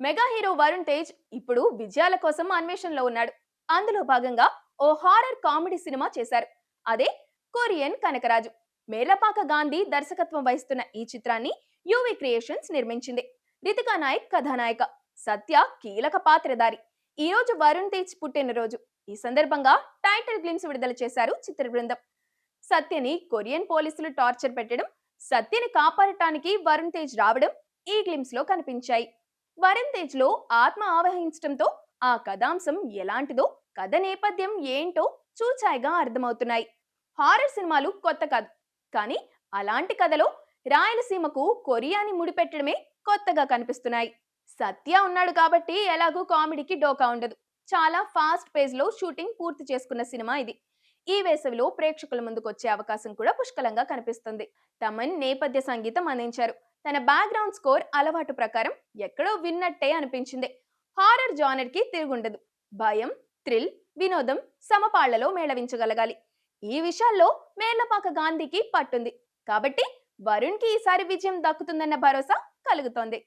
Mega hero Varun Tej ఇప్పుడు విజయాల కోసం అన్వేషణలో ఉన్నాడు. అందులో భాగంగా ఓ హారర్ కామెడీ సినిమా చేశారు. అదే కొరియన్ కనకరాజు. మేలపాక గాంధీ దర్శకత్వం వహిస్తున్న ఈ చిత్రాన్ని యువి క్రియేషన్స్ నిర్మించింది. రితికా నాయక్ కథానాయిక సత్య కీలక పాత్రధారి. ఈ రోజు వరుణ్ తేజ్ పుట్టినరోజు. ఈ సందర్భంగా టైటిల్ గ్లిమ్స్ విడుదల చేశారు చిత్ర బృందం. సత్యని కొరియన్ పోలీసులు టార్చర్ పెట్టడం సత్యని కాపాడటానికి వరుణ్ తేజ్ రావడం ఈ గ్లిమ్స్లో కనిపించాయి. వరుణ్ తేజ్లో ఆత్మ ఆవహించడంతో ఆ కథాంశం ఎలాంటిదో కథ నేపథ్యం ఏంటో చూచాయిగా అర్థమవుతున్నాయి. హారర్ సినిమాలు కొత్త కాదు కానీ అలాంటి కథలో రాయలసీమకు కొరియాని ముడిపెట్టడమే కొత్తగా కనిపిస్తున్నాయి. సత్య ఉన్నాడు కాబట్టి ఎలాగూ కామెడీకి డోకా ఉండదు. చాలా ఫాస్ట్ పేజ్లో షూటింగ్ పూర్తి చేసుకున్న సినిమా ఇది. ఈ వేసవిలో ప్రేక్షకుల ముందుకు వచ్చే అవకాశం కూడా పుష్కలంగా కనిపిస్తుంది. తమన్ నేపథ్య సంగీతం అందించారు. తన బ్యాక్గ్రౌండ్ స్కోర్ అలవాటు ప్రకారం ఎక్కడో విన్నట్టే అనిపించింది. హారర్ జానర్కి తిరుగుండదు. భయం థ్రిల్ వినోదం సమపాళ్ళలో మేళవించగలగాలి. ఈ విషయాల్లో మేళ్ళపాక గాంధీకి పట్టుంది. కాబట్టి వరుణ్కి ఈసారి విజయం దక్కుతుందన్న భరోసా కలుగుతోంది.